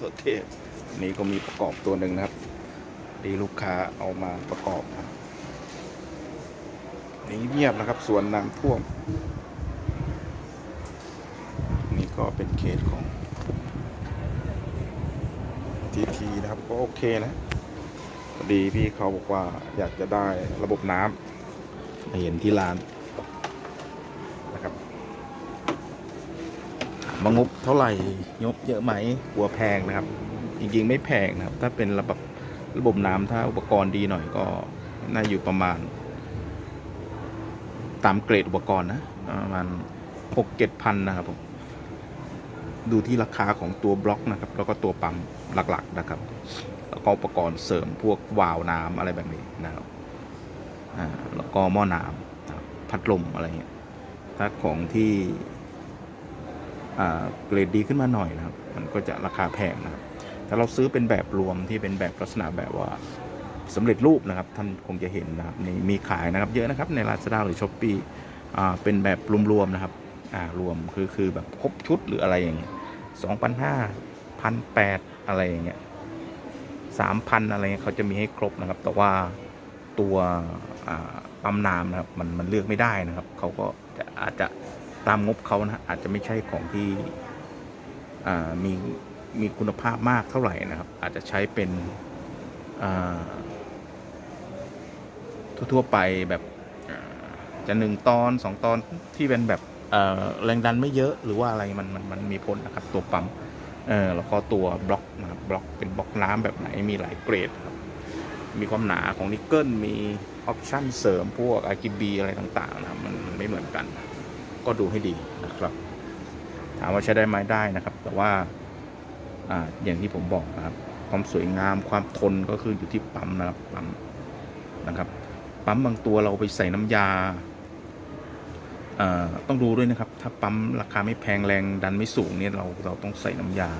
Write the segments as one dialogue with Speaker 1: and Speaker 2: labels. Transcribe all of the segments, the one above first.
Speaker 1: ตัวเทพนี่ก็มีประกอบตัวหนึ่งนะครับดีลูกค้าเอามาประกอบนี่เงียบนะครับส่วนน้ำท่วม นี่ก็เป็นเคสของทีทีนะครับก็โอเคนะพอดีพี่เขาบอกว่าอยากจะได้ระบบน้ำมาเห็นที่ร้านนะครับถา มางบเท่าไหร่งบเยอะไหมหัวแพงนะครับ จริงๆไม่แพงนะครับ ถ้าเป็นระบบระบบน้ำถ้าอุปกรณ์ดีหน่อยก็น่าอยู่ประมาณ ตามเกรดอุปกรณ์นะประมาณหกเจ็ดพันนะครับผมดูที่ราคาของตัวบล็อกนะครับ แล้วก็ตัวปั๊มหลักๆนะครับ แล้วก็อุปกรณ์เสริมพวกวาล์วน้ำอะไรแบบนี้นะครับอ่าแล้วก็หม้อน้ำพัดลมอะไรเงี้ยถ้าของที่ เกรดดีขึ้นมาหน่อยนะครับ มันก็จะราคาแพงนะครับถ้าเราซื้อเป็นแบบรวมที่เป็นแบบลักษณะแบบว่าสำเร็จรูปนะครับท่านคงจะเห็นนะครับนี่มีขายนะครับ เยอะนะครับใน Lazada หรือ s h อ p e e อ่าเป็นแบบรวมๆนะครับอ่ารวมคือคือแบบครบชุดหรืออะไรอย่างเงี้ยสองพันห้าพันแปดอะไรอย่างเงี้ยสามพันอะไรเงี้ยเขาจะมีให้ครบนะครับ แต่ว่าตัวอ่าปั๊มน้ำนะครับมันมันเลือกไม่ได้นะครับ เขาก็จะอาจจะ ตามงบเขานะอาจจะไม่ใช่ของที่มีมีคุณภาพมากเท่าไหร่นะครับ อาจจะใช้เป็นทั่วๆไปแบบจะหนึ่งตอนสองตอนที่เป็นแบบแรงดันไม่เยอะหรือว่าอะไรมันมันมันมีผลนะครับตัวปั๊มเออแล้วก็ตัวบล็อกนะครับบล็อกเป็นบล็อกน้ำแบบไหนมีหลายเกรดครับมีความหนาของนิกเกิลมีออปชั่นเสริมพวก RGB อะไรต่างๆนะครับมันมันไม่เหมือนกัน ก็ดูให้ดีนะครับ ถามว่าใช้ได้ไหมได้นะครับ แต่ว่าอ่าอย่างที่ผมบอกนะครับ ความสวยงามความทนก็คืออยู่ที่ปั๊มนะครับปั๊มนะครับปั๊มบางตัวเราไปใส่น้ำยาต้องดูด้วยนะครับ ถ้าปั๊มราคาไม่แพงแรงดันไม่สูงเนี่ยเราเราต้องใส่น้ำยา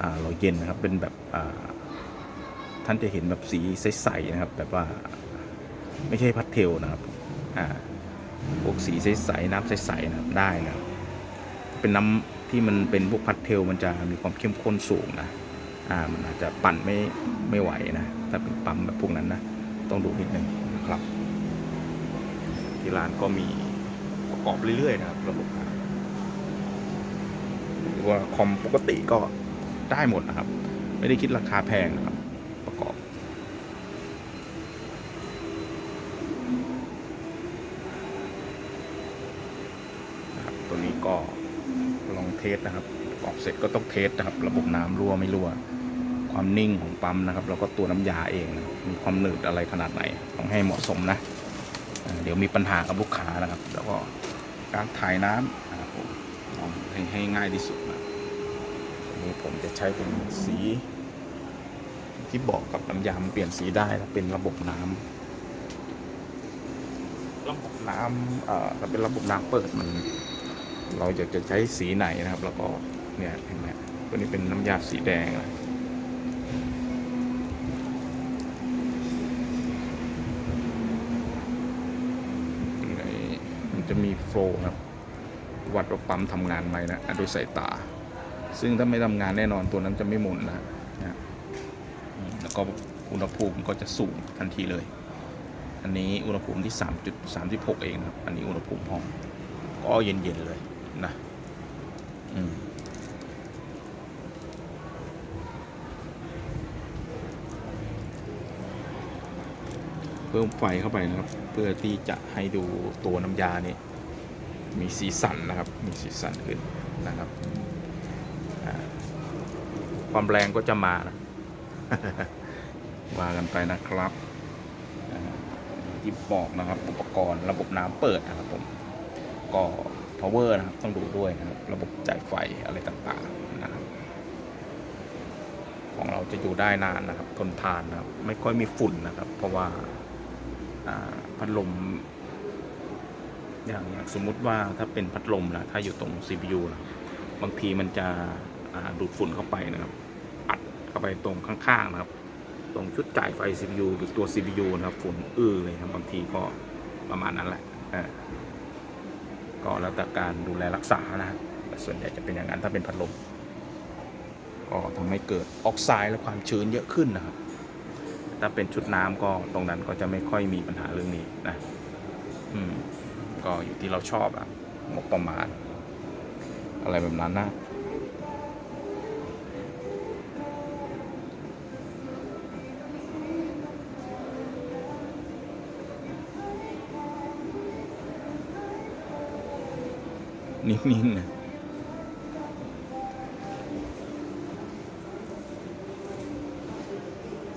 Speaker 1: อ่าเราเย็นนะครับเป็นแบบท่านจะเห็นแบบสีใสๆนะครับแบบว่าไม่ใช่พัดเทลนะครับอ่า พวกสีใสๆน้ำใสๆนะครับได้นะครับเป็นน้ำที่มันเป็นพวกพัดเทลมันจะมีความเข้มข้นสูงนะอ่ามันอาจจะปั่นไม่ไม่ไหวนะถ้าเป็นปั๊มแบบพวกนั้นนะต้องดูนิดนึงนะครับ ที่ร้านก็มีประกอบเรื่อยๆนะครับระบบหรือว่าคอมปกติก็ได้หมดนะครับ ไม่ได้คิดราคาแพงนะครับ ประกอบ นะครับ ตัวนี้ก็ลองเทสนะครับประกเสร็จก็ต้องเทสนะครับ ระบบน้ำรั่วไม่รั่ว ความนิ่งของปั๊มนะครับ แล้วก็ตัวน้ำยาเองนะมีความหนืดอะไรขนาดไหนต้องให้เหมาะสมนะเดี๋ยวมีปัญหากับลูกค้านะครับ แล้วก็การถ่ายน้ำนะครับผมลองให้ให้ง่ายที่สุดนะอันนี้ผมจะใช้เป็นสี ที่บอกกับน้ำยามันเปลี่ยนสีได้นะเป็นระบบน้ำระบบน้ำเอ่อเป็นระบบน้ำเปิดมัน เราอยากจะใช้สีไหนนะครับ แล้วก็เนี่ยเห็นไหมตัวนี้เป็นน้ำยาสีแดงนะมันจะมีโฟล์ครับ วัดว่าปั๊มทำงานไหมนะอะด้วยสายตา ซึ่งถ้าไม่ทำงานแน่นอนตัวนั้นจะไม่หมุนนะนะแล้วก็อุณหภูมิก็จะสูงทันทีเลย อันนี้อุณหภูมิที่ 3.36 เองนะครับ อันนี้อุณหภูมิห้อง ก็เย็นๆเลย นะอืมเพิ่มไฟเข้าไปนะครับ เพื่อที่จะให้ดูตัวน้ำยานี่มีสีสันนะครับ มีสีสันขึ้นนะครับ ความแรงก็จะมานะว่ากันไปนะครับ ที่บอกนะครับ อุปกรณ์ระบบน้ำเปิดนะครับผม ก็ power นะครับต้องดูด้วยนะครับ ระบบจ่ายไฟอะไรต่างๆนะครับของเราจะอยู่ได้นานนะครับ ทนทานนะครับ ไม่ค่อยมีฝุ่นนะครับ เพราะว่าพัดลมอย่างอย่างสมมุติว่าถ้าเป็นพัดลมนะถ้าอยู่ตรง CPU นะบางทีมันจะดูดฝุ่นเข้าไปนะครับ อัดเข้าไปตรงข้างๆนะครับ ตรงชุดจ่ายไฟ CPU หรือตัว CPU นะครับ ฝุ่นอื้อเลยครับบางทีก็ประมาณนั้นแหละ ก็แล้วแต่การดูแลรักษานะฮะแต่ส่วนใหญ่จะเป็นอย่างนั้นถ้าเป็นพัดลมก็ทำให้เกิดออกไซด์และความชื้นเยอะขึ้นนะครับ ถ้าเป็นชุดน้ำก็ตรงนั้นก็จะไม่ค่อยมีปัญหาเรื่องนี้นะอืมก็อยู่ที่เราชอบอะงบประมาณ อะไรแบบนั้นนะ นิ่งๆนะ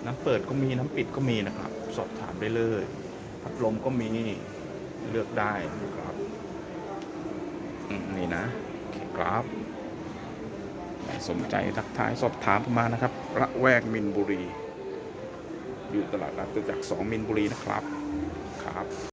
Speaker 1: น้ำเปิดก็มีน้ำปิดก็มีนะครับ สอบถามได้เลย พัดลมก็มีเลือกได้นะครับอืมนี่นะครับสนใจทักทายสอบถามมานะครับ ระแวกมินบุรี อยู่ตลาดรัตจักรสองมินบุรีนะครับครับ